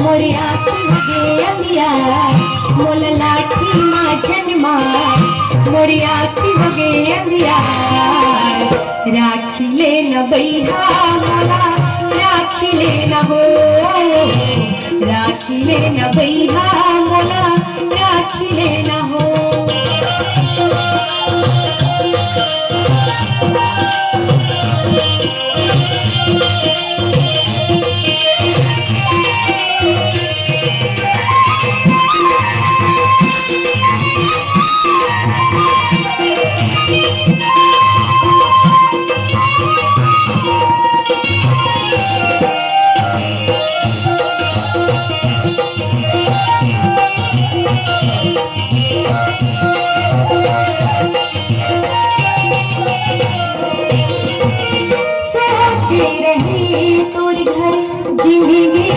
मोरिया तुझे अमिया। मुल लाठी माझन मार मोरिया तुझे अमिया। राखिले न बैहा मला राखिले न हो। राखिले ना बैहा मला राखिले ना हो.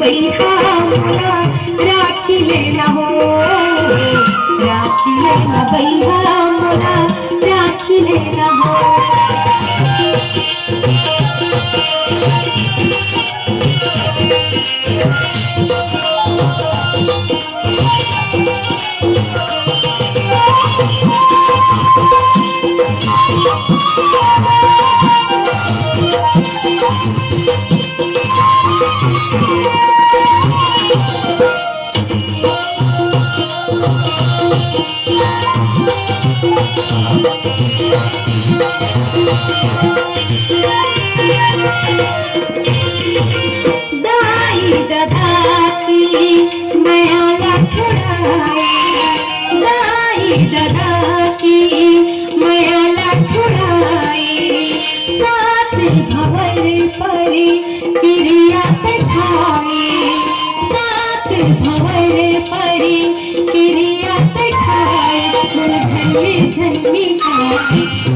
बैठा राखी लेना हो राखी लेना बैठा मोरा राखी लेना हो दाई छुड़ाई सात भवर परी क्रिया बैठाई सात भवर परी क्रिया बैठाई मोर झल्ली का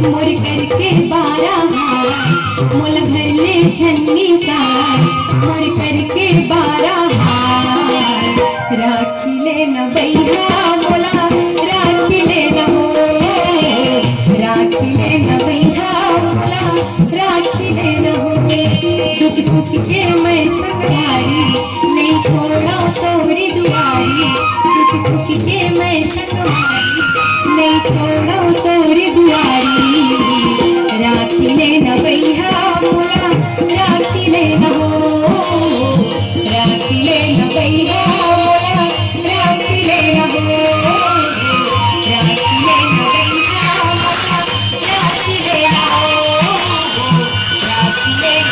मोर करके बारा हाथ मोल भरले झल्ली का, मोर करके बारा हाथ राखी ले न बैठा राखी ले न राखी राखी ले दुख दुख के मैं संगवारी नहीं छोड़ा तोरी दुआरी। दुख दुख के मैं संगवारी नहीं छोड़ा तोरी दुआरी। Yeah.